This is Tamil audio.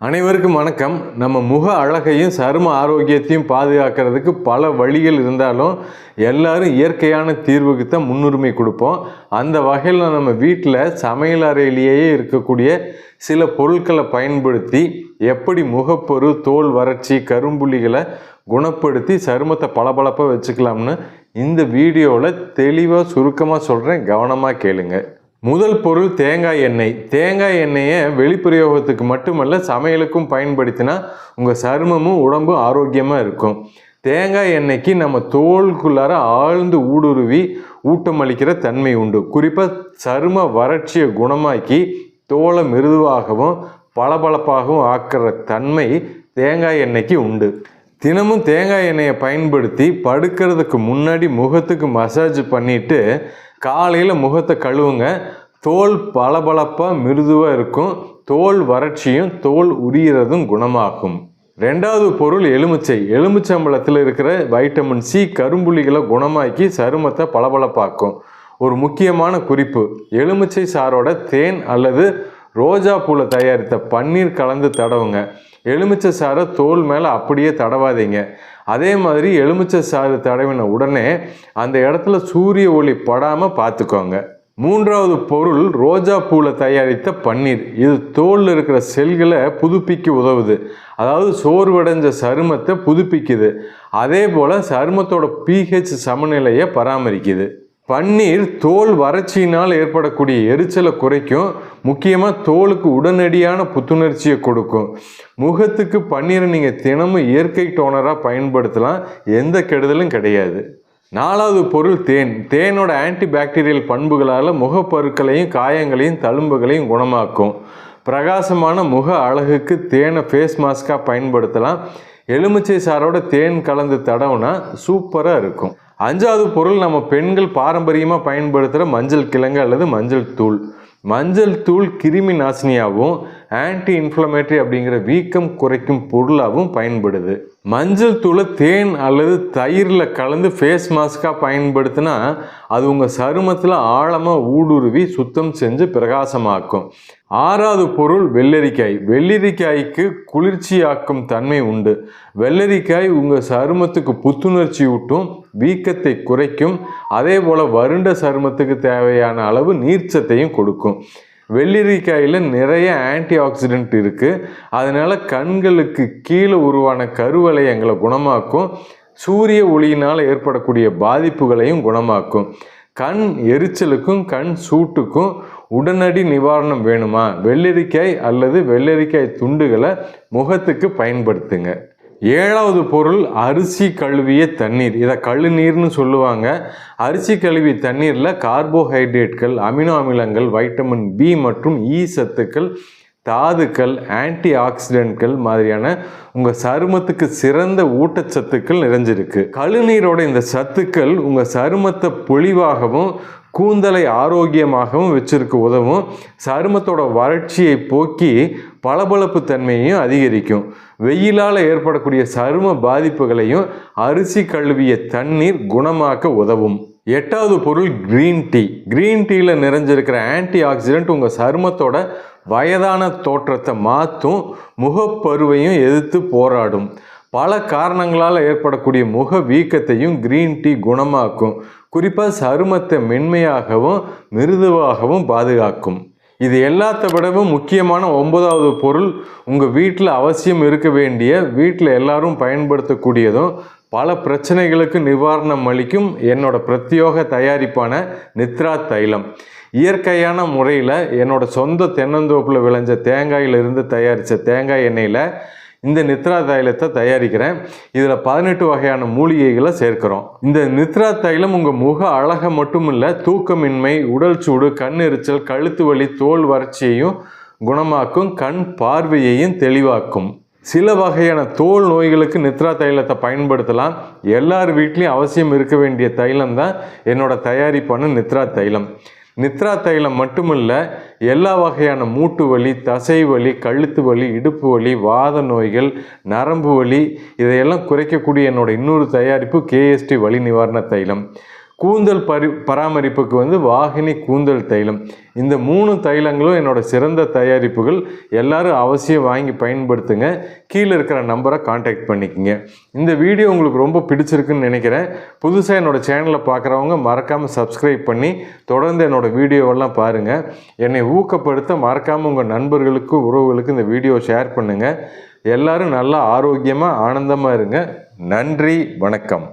அனைவருக்கும் வணக்கம். நம்ம முக அழகையும் சரும ஆரோக்கியத்தையும் பாதுகாக்கிறதுக்கு பல வழிகள் இருந்தாலும் எல்லாரும் இயற்கையான தீர்வுக்கு தான் முன்னுரிமை கொடுப்போம். அந்த வகையில் நம்ம வீட்டில் சமையல் அறையிலேயே இருக்கக்கூடிய சில பொருட்களை பயன்படுத்தி எப்படி முகப்பொரு தோல் வறட்சி கரும்புள்ளிகளை குணப்படுத்தி சருமத்தை பளபளப்பாக வச்சுக்கலாம்னு இந்த வீடியோவில் தெளிவாக சுருக்கமாக சொல்கிறேன் கவனமாக கேளுங்கள் முதல் பொருள் தேங்காய் எண்ணெய். தேங்காய் எண்ணெயை வெளிப்பிரயோகத்துக்கு மட்டுமல்ல சமையலுக்கும் பயன்படுத்தினா உங்கள் சருமமும் உடம்பும் ஆரோக்கியமாக இருக்கும். தேங்காய் எண்ணெய்க்கு நம்ம தோலுக்குள்ளார ஆழ்ந்து ஊடுருவி ஊட்டமளிக்கிற தன்மை உண்டு. குறிப்பாக சரும வறட்சியை குணமாக்கி தோலை மிருதுவாகவும் பளபளப்பாகவும் ஆக்கிற தன்மை தேங்காய் எண்ணெய்க்கு உண்டு. தினமும் தேங்காய் எண்ணெயை பயன்படுத்தி படுக்கிறதுக்கு முன்னாடி முகத்துக்கு மசாஜ் பண்ணிட்டு காலையில் முகத்தை கழுவுங்க. தோல் பளபளப்பாக மிருதுவாக இருக்கும். தோல் வறட்சியும் தோல் உரியறதும் குணமாகும். ரெண்டாவது பொருள் எலுமிச்சை. எலுமிச்சம்பழத்தில் இருக்கிற வைட்டமின் சி கரும்புள்ளிகளை குணமாக்கி சருமத்தை பளபளப்பாக்கும். ஒரு முக்கியமான குறிப்பு. எலுமிச்சை சாரோட தேன் அல்லது ரோஜா பூவில் தயாரித்த பன்னீர் கலந்து தடவுங்க. எலுமிச்சை சாறை தோல் மேலே அப்படியே தடவாதீங்க. அதே மாதிரி எலுமிச்சை சாறு தடவின உடனே அந்த இடத்துல சூரிய ஒளி படாமல் பார்த்துக்கோங்க. மூன்றாவது பொருள் ரோஜா பூவில் தயாரித்த பன்னீர். இது தோலில் இருக்கிற செல்களை புதுப்பிக்க உதவுது. அதாவது சோர்வடைஞ்ச சருமத்தை புதுப்பிக்குது. அதே போல் சருமத்தோட பிஹெச் சமநிலையை பராமரிக்குது. பன்னீர் தோல் வறட்சியினால் ஏற்படக்கூடிய எரிச்சலை குறைக்கும். முக்கியமாக தோலுக்கு உடனடியான புத்துணர்ச்சியை கொடுக்கும். முகத்துக்கு பன்னீரை நீங்கள் தினமும் இயற்கை டோனராக பயன்படுத்தலாம். எந்த கெடுதலும் கிடையாது. நாலாவது பொருள் தேன். தேனோட ஆன்டி பாக்டீரியல் பண்புகளால் முகப்பருக்களையும் காயங்களையும் தழும்புகளையும் குணமாக்கும். பிரகாசமான முக அழகுக்கு தேனை ஃபேஸ் மாஸ்காக பயன்படுத்தலாம். எலுமிச்சை சாரோட தேன் கலந்து தடவுனா சூப்பராக இருக்கும். அஞ்சாவது பொருள் நம்ம பெண்கள் பாரம்பரியமாக பயன்படுத்துகிற மஞ்சள் கிழங்கு அல்லது மஞ்சள் தூள். மஞ்சள் தூள் கிருமி நாசினியாகவும் ஆன்டி இன்ஃப்ளமேட்டரி அப்படிங்கிற வீக்கம் குறைக்கும் பொருளாகவும் பயன்படுது. மஞ்சள் தூளை தேன் அல்லது தயிரில் கலந்து ஃபேஸ் மாஸ்காக பயன்படுத்தினா அது உங்கள் சருமத்தில் ஆழமாக ஊடுருவி சுத்தம் செஞ்சு பிரகாசமாக்கும். ஆறாவது பொருள் வெள்ளரிக்காய். வெள்ளரிக்காய்க்கு குளிர்ச்சியாக்கும் தன்மை உண்டு. வெள்ளரிக்காய் உங்கள் சருமத்துக்கு புத்துணர்ச்சி ஊட்டும் வீக்கத்தை குறைக்கும். அதே போல் வறண்ட சருமத்துக்கு தேவையான அளவு நீர்ச்சத்தையும் கொடுக்கும். வெள்ளரிக்காயில் நிறைய ஆன்டி ஆக்சிடென்ட் இருக்குது அதனால் கண்களுக்கு கீழே உருவான கருவளையங்களை குணமாக்கும். சூரிய ஒளியினால் ஏற்படக்கூடிய பாதிப்புகளையும் குணமாக்கும். கண் எரிச்சலுக்கும் கண் சூட்டுக்கும் உடனடி நிவாரணம் வேணுமா? வெள்ளரிக்காய் அல்லது வெள்ளரிக்காய் துண்டுகளை முகத்துக்கு பயன்படுத்துங்க. ஏழாவது பொருள் அரிசி கழுவிய தண்ணீர். இதை கழுநீர்னு சொல்லுவாங்க. அரிசி கழுவிய தண்ணீரில் கார்போஹைட்ரேட்கள் அமினோ அமிலங்கள் வைட்டமின் பி மற்றும் இ சத்துக்கள் தாதுக்கள் ஆன்டி ஆக்சிடென்ட்கள் மாதிரியான உங்கள் சருமத்துக்கு சிறந்த ஊட்டச்சத்துக்கள் நிறைஞ்சிருக்கு. கழுநீரோட இந்த சத்துக்கள் உங்கள் சருமத்தை பொழிவாகவும் கூந்தலை ஆரோக்கியமாகவும் வச்சிருக்க உதவும். சருமத்தோட வறட்சியை போக்கி பளபளப்பு தன்மையையும் அதிகரிக்கும். வெயிலால் ஏற்படக்கூடிய சரும பாதிப்புகளையும் அரிசி கழுவிய தண்ணீர் குணமாக்க உதவும். எட்டாவது பொருள் க்ரீன் டீ க்ரீன் டீயில் நிறைஞ்சிருக்கிற ஆன்டி ஆக்சிடென்ட் உங்கள் சருமத்தோட வயதான தோற்றத்தை மாற்றும் முகப்பருவையும் எதிர்த்து போராடும். பல காரணங்களால் ஏற்படக்கூடிய முக வீக்கத்தையும் க்ரீன் டீ குணமாக்கும். குறிப்பாக சருமத்தை மென்மையாகவும் மிருதுவாகவும் பாதுகாக்கும். இது எல்லாத்த விடவும் முக்கியமான ஒன்பதாவது பொருள். உங்கள் வீட்டில் அவசியம் இருக்க வேண்டிய வீட்டில் எல்லாரும் பயன்படுத்தக்கூடியதும் பல பிரச்சனைகளுக்கு நிவாரணம் அளிக்கும் என்னோட பிரத்யோக தயாரிப்பான நித்ரா தைலம். இயற்கையான முறையில் என்னோட சொந்த தென்னந்தோப்பில் விளைஞ்ச தேங்காயிலிருந்து தயாரித்த தேங்காய் எண்ணெயில் இந்த நித்ரா தைலத்தை தயாரிக்கிறேன். இதில் பதினெட்டு வகையான மூலிகைகளை சேர்க்கிறோம். இந்த நித்ரா தைலம் உங்கள் முக அழகை மட்டும் இல்லை தூக்கமின்மை உடல் சூடு கண் எரிச்சல் கழுத்து வலி தோல் வறட்சியையும் குணமாக்கும் கண் பார்வையையும் தெளிவாக்கும். சில வகையான தோல் நோய்களுக்கு நித்ரா தைலத்தை பயன்படுத்தலாம். எல்லார் வீட்லேயும் அவசியம் இருக்க வேண்டிய தைலம் தான் என்னோட தயாரிப்பான நித்ரா தைலம். நித்ரா தைலம் மட்டுமில்ல எல்லா வகையான மூட்டு வலி தசை வலி கழுத்து வலி இடுப்பு வலி வாத நோய்கள் நரம்பு வலி இதையெல்லாம் குறைக்கக்கூடிய என்னோட இன்னொரு தயாரிப்பு கேஎஸ்டி வலி நிவாரண தைலம். கூந்தல் பரி பராமரிப்புக்கு வந்து வாகினி கூந்தல் தைலம். இந்த மூணு தைலங்களும் என்னோட சிறந்த தயாரிப்புகள். எல்லாரும் அவசியம் வாங்கி பயன்படுத்துங்க. கீழே இருக்கிற நம்பரை காண்டாக்ட் பண்ணிக்கோங்க. இந்த வீடியோ உங்களுக்கு ரொம்ப பிடிச்சிருக்குன்னு நினைக்கிறேன். புதுசாக என்னோடய சேனலை பார்க்குறவங்க மறக்காமல் சப்ஸ்கிரைப் பண்ணி தொடர்ந்து என்னோட வீடியோவெல்லாம் பாருங்கள் என்னை ஊக்கப்படுத்த மறக்காமல் உங்கள் நண்பர்களுக்கு உறவுகளுக்கு இந்த வீடியோ ஷேர் பண்ணுங்கள் எல்லாரும் நல்லா ஆரோக்கியமாக ஆனந்தமாக இருங்க. நன்றி வணக்கம்.